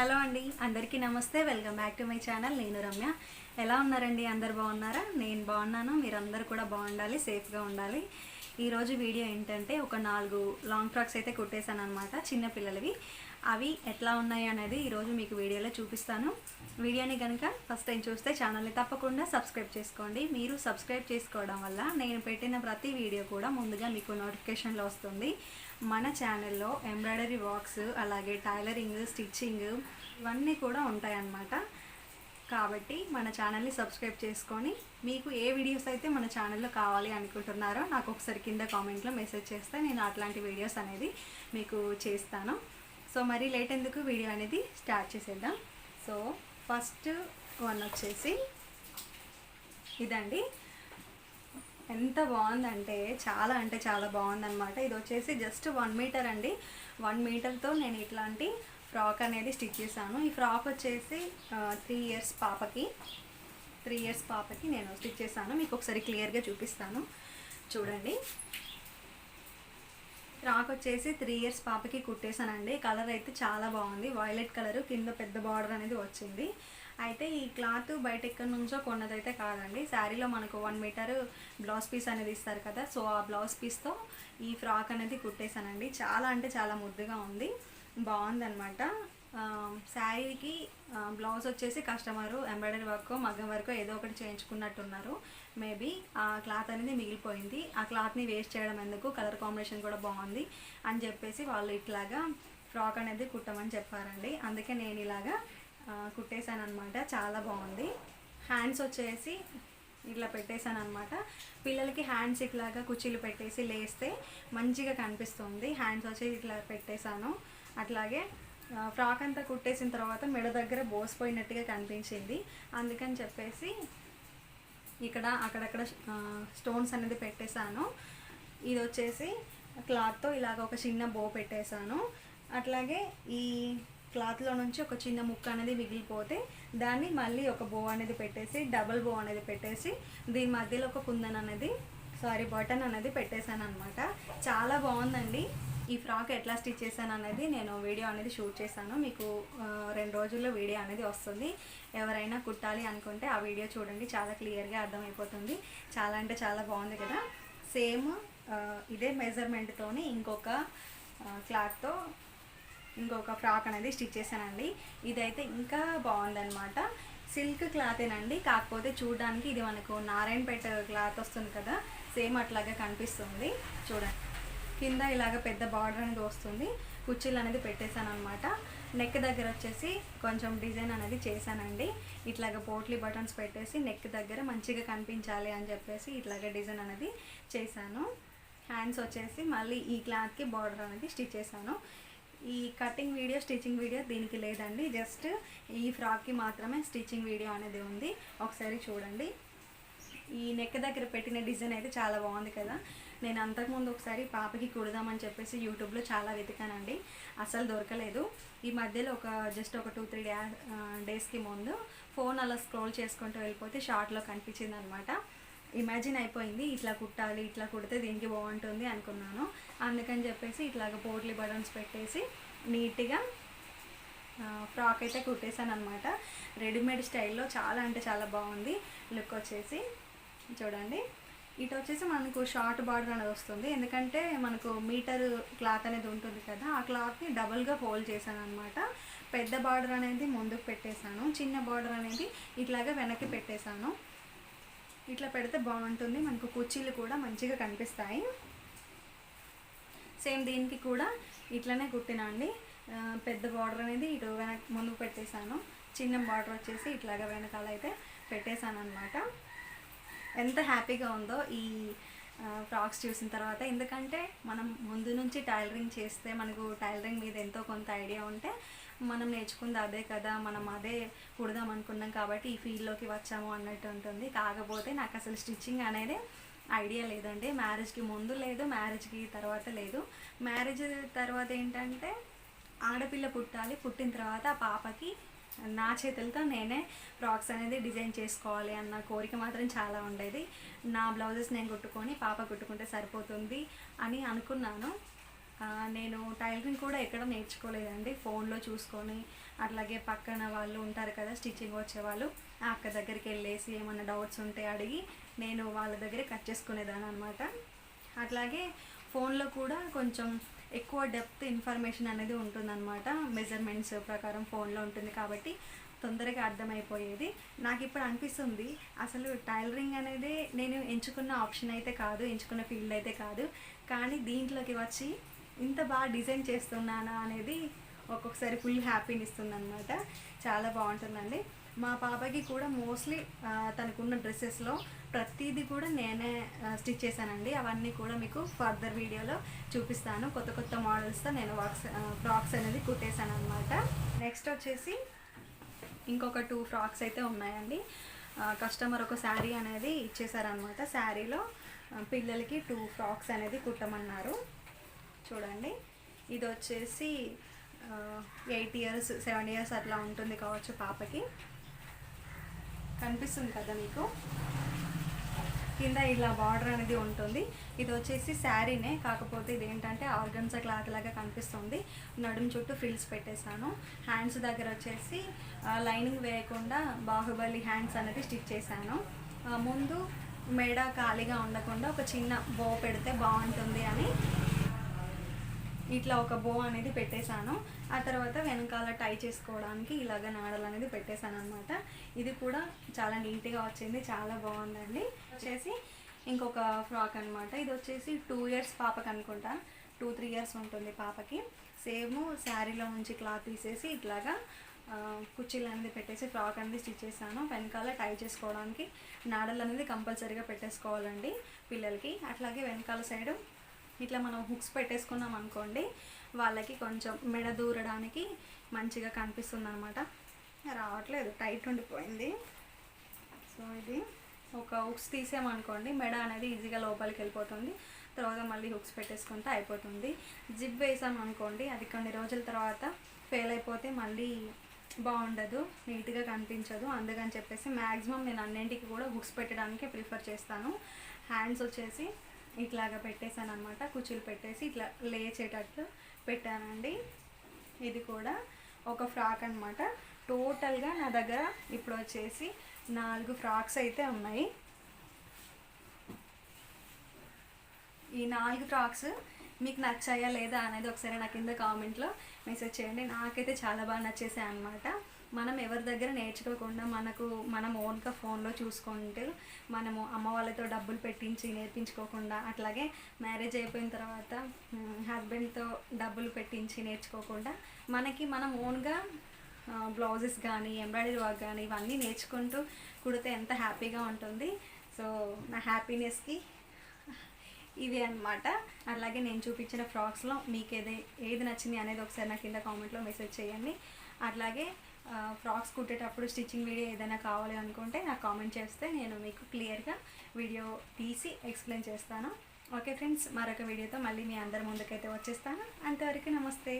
Hello అండి అందరికీ నమస్తే. Welcome back to my channel. నేను రమ్య. ఎలా ఉన్నారండి? అందరు బాగున్నారా? నేను బాగున్నాను. మీరందరూ కూడా బాగుండాలి సేఫ్గా ఉండాలి. ఈరోజు వీడియో ఏంటంటే ఒక నాలుగు లాంగ్ ఫ్రాక్స్ అయితే కుట్టేశాను అనమాట చిన్నపిల్లలవి అవి ఎట్లా ఉన్నాయి అనేది ఈరోజు మీకు వీడియోలో చూపిస్తాను. వీడియోని కనుక ఫస్ట్ టైం చూస్తే ఛానల్ని తప్పకుండా సబ్స్క్రైబ్ చేసుకోండి. మీరు సబ్స్క్రైబ్ చేసుకోవడం వల్ల నేను పెట్టిన ప్రతి వీడియో కూడా ముందుగా మీకు నోటిఫికేషన్లో వస్తుంది. మన ఛానల్లో ఎంబ్రాయిడరీ వర్క్స్ అలాగే టైలరింగ్ స్టిచ్చింగ్ ఇవన్నీ కూడా ఉంటాయన్నమాట. కాబట్టి మన ఛానల్ని సబ్స్క్రైబ్ చేసుకొని మీకు ఏ వీడియోస్ అయితే మన ఛానల్లో కావాలి అనుకుంటున్నారో నాకు ఒకసారి కింద కామెంట్లో మెసేజ్ చేస్తే నేను అట్లాంటి వీడియోస్ అనేది మీకు చేస్తాను. సో మరి లేట్ ఎందుకు వీడియో అనేది స్టార్ట్ చేసేద్దాం. సో ఫస్ట్ వన్ వచ్చేసి ఇదండి. ఎంత బాగుందంటే చాలా అంటే చాలా బాగుందనమాట ఇది వచ్చేసి జస్ట్ వన్ మీటర్ అండి. వన్ మీటర్తో నేను ఇట్లాంటి ఫ్రాక్ అనేది స్టిచ్ చేశాను. ఈ ఫ్రాక్ వచ్చేసి త్రీ ఇయర్స్ పాపకి. త్రీ ఇయర్స్ పాపకి నేను స్టిచ్ చేశాను. మీకు ఒకసారి క్లియర్గా చూపిస్తాను. చూడండి. ఫ్రాక్ వచ్చేసి త్రీ ఇయర్స్ పాపకి కుట్టేశానండి. కలర్ అయితే చాలా బాగుంది. వైలెట్ కలర్ కింద పెద్ద బార్డర్ అనేది వచ్చింది. అయితే ఈ క్లాత్ బయట ఎక్కడి నుంచో కొన్నదైతే కాదండి. శారీలో మనకు వన్ మీటర్ బ్లౌజ్ పీస్ అనేది ఇస్తారు కదా. సో ఆ బ్లౌజ్ పీస్తో ఈ ఫ్రాక్ అనేది కుట్టేశానండి. చాలా అంటే చాలా ముద్దుగా ఉంది. బాగుందనమాట శారీకి బ్లౌజ్ వచ్చేసి కస్టమరు ఎంబ్రాయిడరీ వర్క్ మగ్గం వర్క్ ఏదో ఒకటి చేయించుకున్నట్టున్నారు. మేబీ ఆ క్లాత్ అనేది మిగిలిపోయింది. ఆ క్లాత్ని వేస్ట్ చేయడం ఎందుకు? కలర్ కాంబినేషన్ కూడా బాగుంది అని చెప్పేసి వాళ్ళు ఇట్లాగా ఫ్రాక్ అనేది కుట్టమని చెప్పారండి. అందుకే నేను ఇలాగా కుట్టేశాను అనమాట చాలా బాగుంది. హ్యాండ్స్ వచ్చేసి ఇట్లా పెట్టేశాను అనమాట పిల్లలకి హ్యాండ్స్ ఇట్లాగా కుర్చీలు పెట్టేసి లేస్తే మంచిగా కనిపిస్తుంది. హ్యాండ్స్ వచ్చి ఇట్లా పెట్టేశాను. అట్లాగే ఫ్రాక్ అంతా కుట్టేసిన తర్వాత మెడ దగ్గర బోసిపోయినట్టుగా కనిపించింది. అందుకని చెప్పేసి ఇక్కడ అక్కడక్కడ స్టోన్స్ అనేది పెట్టేశాను. ఇది వచ్చేసి క్లాత్తో ఇలాగ ఒక చిన్న బో పెట్టేశాను. అట్లాగే ఈ క్లాత్లో నుంచి ఒక చిన్న ముక్క అనేది మిగిలిపోతే దాన్ని మళ్ళీ ఒక బో అనేది పెట్టేసి డబల్ బో అనేది పెట్టేసి దీని మధ్యలో ఒక కుందన్ అనేది సారీ బటన్ అనేది పెట్టేశాను అనమాట చాలా బాగుందండి. ఈ ఫ్రాక్ ఎట్లా స్టిచ్ చేశాను అనేది నేను వీడియో అనేది షూట్ చేశాను. మీకు రెండు రోజుల్లో వీడియో అనేది వస్తుంది. ఎవరైనా కుట్టాలి అనుకుంటే ఆ వీడియో చూడండి చాలా క్లియర్గా అర్థమైపోతుంది. చాలా అంటే చాలా బాగుంది కదా. సేమ్ ఇదే మెజర్మెంట్తోని ఇంకొక క్లాత్తో ఇంకొక ఫ్రాక్ అనేది స్టిచ్ చేశానండి. ఇదైతే ఇంకా బాగుందనమాట సిల్క్ క్లాతేనండి. కాకపోతే చూడడానికి ఇది మనకు నారాయణపేట క్లాత్ వస్తుంది కదా. సేమ్ అట్లాగే కనిపిస్తుంది. చూడండి. కింద ఇలాగ పెద్ద బార్డర్ అనేది వస్తుంది. కుర్చీలు అనేది పెట్టేశాను అనమాట నెక్ దగ్గర వచ్చేసి కొంచెం డిజైన్ అనేది చేశానండి. ఇట్లాగ పోట్లీ బటన్స్ పెట్టేసి నెక్ దగ్గర మంచిగా కనిపించాలి అని చెప్పేసి ఇట్లాగ డిజైన్ అనేది చేశాను. హ్యాండ్స్ వచ్చేసి మళ్ళీ ఈ క్లాత్కి బార్డర్ అనేది స్టిచ్ చేశాను. ఈ కటింగ్ వీడియో స్టిచ్చింగ్ వీడియో దీనికి లేదండి. జస్ట్ ఈ ఫ్రాక్కి మాత్రమే స్టిచ్చింగ్ వీడియో అనేది ఉంది. ఒకసారి చూడండి. ఈ నెక్ దగ్గర పెట్టిన డిజైన్ అయితే చాలా బాగుంది కదా. నేను అంతకుముందు ఒకసారి పాపకి కుడదామని చెప్పేసి యూట్యూబ్లో చాలా వెతికానండి. అసలు దొరకలేదు. ఈ మధ్యలో ఒక జస్ట్ ఒక టూ త్రీ డే డేస్కి ముందు ఫోన్ అలా స్క్రోల్ చేసుకుంటూ వెళ్ళిపోతే షార్ట్లో కనిపించింది అనమాట ఇమాజిన్ అయిపోయింది ఇట్లా కుట్టాలి ఇట్లా కుడితే దీనికి బాగుంటుంది అనుకున్నాను. అందుకని చెప్పేసి ఇట్లాగ పోట్లీ బటన్స్ పెట్టేసి నీట్గా ఫ్రాక్ అయితే కుట్టేశాను అనమాట రెడీమేడ్ స్టైల్లో చాలా అంటే చాలా బాగుంది. లుక్ వచ్చేసి చూడండి. ఇటు వచ్చేసి మనకు షార్ట్ బార్డర్ అనేది వస్తుంది. ఎందుకంటే మనకు మీటర్ క్లాత్ అనేది ఉంటుంది కదా ఆ క్లాత్ని డబుల్గా ఫోల్డ్ చేశాను అనమాట పెద్ద బార్డర్ అనేది ముందుకు పెట్టేశాను చిన్న బార్డర్ అనేది ఇట్లాగా వెనక్కి పెట్టేశాను. ఇట్లా పెడితే బాగుంటుంది. మనకు కుర్చీలు కూడా మంచిగా కనిపిస్తాయి. సేమ్ దీనికి కూడా ఇట్లనే కుట్టినా అండి. పెద్ద బార్డర్ అనేది ఇటు వెనక ముందుకు పెట్టేశాను. చిన్న బార్డర్ వచ్చేసి ఇట్లాగా వెనకాల అయితే పెట్టేశాను అనమాట ఎంత హ్యాపీగా ఉందో ఈ ఫ్రాక్స్ చూసిన తర్వాత. ఎందుకంటే మనం ముందు నుంచి టైలరింగ్ చేస్తే మనకు టైలరింగ్ మీద ఎంతో కొంత ఐడియా ఉంటే మనం నేర్చుకుంది అదే కదా మనం అదే కుడదాం అనుకున్నాం కాబట్టి ఈ ఫీల్డ్లోకి వచ్చాము అన్నట్టు ఉంటుంది. కాకపోతే నాకు అసలు స్టిచ్చింగ్ అనేది ఐడియా లేదండి. మ్యారేజ్కి ముందు లేదు మ్యారేజ్కి తర్వాత లేదు. మ్యారేజ్ తర్వాత ఏంటంటే ఆడపిల్ల పుట్టాలి పుట్టిన తర్వాత ఆ పాపకి నా చేతులతో నేనే ఫ్రాక్స్ అనేది డిజైన్ చేసుకోవాలి అన్న కోరిక మాత్రం చాలా ఉండేది. నా బ్లౌజెస్ నేను కుట్టుకొని పాప కుట్టుకుంటే సరిపోతుంది అని అనుకున్నాను. నేను టైలరింగ్ కూడా ఎక్కడ నేర్చుకోలేదండి. ఫోన్లో చూసుకొని అట్లాగే పక్కన వాళ్ళు ఉంటారు కదా స్టిచ్చింగ్ వచ్చేవాళ్ళు. ఆ అక్క దగ్గరికి వెళ్ళేసి ఏమన్నా డౌట్స్ ఉంటే అడిగి నేను వాళ్ళ దగ్గరే కట్ చేసుకునేదాన్ని అనమాట అట్లాగే ఫోన్లో కూడా కొంచెం ఎక్కువ డెప్త్ ఇన్ఫర్మేషన్ అనేది ఉంటుందన్నమాట. మెజర్మెంట్స్ ప్రకారం ఫోన్లో ఉంటుంది కాబట్టి తొందరగా అర్థమైపోయేది. నాకు ఇప్పుడు అనిపిస్తుంది అసలు టైలరింగ్ అనేది నేను ఎంచుకున్న ఆప్షన్ అయితే కాదు ఎంచుకున్న ఫీల్డ్ అయితే కాదు. కానీ దీంట్లోకి వచ్చి ఇంత బాగా డిజైన్ చేస్తున్నానా అనేది ఒక్కొక్కసారి ఫుల్ హ్యాపీని ఇస్తుంది అనమాట చాలా బాగుంటుందండి. మా పాపకి కూడా మోస్ట్లీ తనకున్న డ్రెస్సెస్లో ప్రతిదీ కూడా నేనే స్టిచ్ చేశానండి. అవన్నీ కూడా మీకు ఫర్దర్ వీడియోలో చూపిస్తాను. కొత్త కొత్త మోడల్స్తో నేను వర్క్స్ ఫ్రాక్స్ అనేది కుట్టేశాను అనమాట నెక్స్ట్ వచ్చేసి ఇంకొక టూ ఫ్రాక్స్ అయితే ఉన్నాయండి. కస్టమర్ ఒక శారీ అనేది ఇచ్చేసారనమాట శారీలో పిల్లలకి టూ ఫ్రాక్స్ అనేది కుట్టమన్నారు. చూడండి. ఇది వచ్చేసి ఎయిట్ ఇయర్స్ సెవెన్ ఇయర్స్ అట్లా ఉంటుంది కావచ్చు పాపకి. కనిపిస్తుంది కదా మీకు? కింద ఇలా బార్డర్ అనేది ఉంటుంది. ఇది వచ్చేసి శారీనే కాకపోతే ఇది ఏంటంటే ఆర్గన్సా క్లాత్ లాగా కనిపిస్తుంది. నడుము చుట్టూ ఫ్రిల్స్ పెట్టేశాను. హ్యాండ్స్ దగ్గర వచ్చేసి లైనింగ్ వేయకుండా బాహుబలి హ్యాండ్స్ అనేది స్టిచ్ చేశాను. ముందు మెడ ఖాళీగా ఉండకుండా ఒక చిన్న బో పెడితే బాగుంటుంది అని ఇట్లా ఒక బో అనేది పెట్టేశాను. ఆ తర్వాత వెనకాల టై చేసుకోవడానికి ఇలాగ నాడలు అనేది పెట్టేశాను అనమాట ఇది కూడా చాలా నీట్గా వచ్చింది చాలా బాగుందండి. వచ్చేసి ఇంకొక ఫ్రాక్ అనమాట ఇది వచ్చేసి టూ ఇయర్స్ పాపకి అనుకుంటా. టూ త్రీ ఇయర్స్ ఉంటుంది పాపకి. సేమ్ శారీలో నుంచి క్లాత్ తీసేసి ఇట్లాగా కుర్చీలు అనేది పెట్టేసి ఫ్రాక్ అనేది స్టిచ్ చేశాను. వెనకాల టై చేసుకోవడానికి నాడలు అనేది కంపల్సరీగా పెట్టేసుకోవాలండి పిల్లలకి. అట్లాగే వెనకాల సైడు ఇట్లా మనం హుక్స్ పెట్టేసుకున్నాం అనుకోండి వాళ్ళకి కొంచెం మెడ దూరడానికి మంచిగా కనిపిస్తుంది అనమాట రావట్లేదు టైట్ ఉండిపోయింది. సో ఇది ఒక హుక్స్ తీసామనుకోండి మెడ అనేది ఈజీగా లోపలికి వెళ్ళిపోతుంది. తర్వాత మళ్ళీ హుక్స్ పెట్టేసుకుంటే అయిపోతుంది. జిప్ వేసామనుకోండి అది కొన్ని రోజుల తర్వాత ఫెయిల్ అయిపోతే మళ్ళీ బాగుండదు నీట్గా కనిపించదు. అందుకని చెప్పేసి మ్యాక్సిమం నేను అన్నింటికి కూడా హుక్స్ పెట్టడానికే ప్రిఫర్ చేస్తాను. హ్యాండ్స్ వచ్చేసి ఇట్లాగా పెట్టేశాను అనమాట కుచ్చులు పెట్టేసి ఇట్లా లేచేటట్టు పెట్టానండి. ఇది కూడా ఒక ఫ్రాక్ అనమాట టోటల్గా నా దగ్గర ఇప్పుడు వచ్చేసి నాలుగు ఫ్రాక్స్ అయితే ఉన్నాయి. ఈ నాలుగు ఫ్రాక్స్ మీకు నచ్చాయా లేదా అనేది ఒకసారి నా కింద కామెంట్లో మెసేజ్ చేయండి. నాకైతే చాలా బాగా నచ్చేసాయి అనమాట మనం ఎవరి దగ్గర నేర్చుకోకుండా మనకు మనం ఓన్గా ఫోన్లో చూసుకుంటూ మనము అమ్మ వాళ్ళతో డబ్బులు పెట్టించి నేర్పించుకోకుండా అట్లాగే మ్యారేజ్ అయిపోయిన తర్వాత హస్బెండ్తో డబ్బులు పెట్టించి నేర్చుకోకుండా మనకి మనం ఓన్గా బ్లౌజెస్ కానీ ఎంబ్రాయిడరీ వర్క్ కానీ ఇవన్నీ నేర్చుకుంటూ కుడితే ఎంత హ్యాపీగా ఉంటుంది. సో నా హ్యాపీనెస్కి ఇవి అన్నమాట. అలాగే నేను చూపించిన ఫ్రాక్స్లో మీకు ఏది ఏది నచ్చింది అనేది ఒకసారి నా కింద కామెంట్లో మెసేజ్ చేయండి. అట్లాగే ఫ్రాక్స్ కుట్టేటప్పుడు స్టిచ్చింగ్ వీడియో ఏదైనా కావాలి అనుకుంటే నాకు కామెంట్ చేస్తే నేను మీకు క్లియర్గా వీడియో తీసి ఎక్స్ప్లెయిన్ చేస్తాను. ఓకే ఫ్రెండ్స్ మరొక వీడియోతో మళ్ళీ మీ అందరి ముందుకైతే వచ్చేస్తాను. అంతవరకు నమస్తే.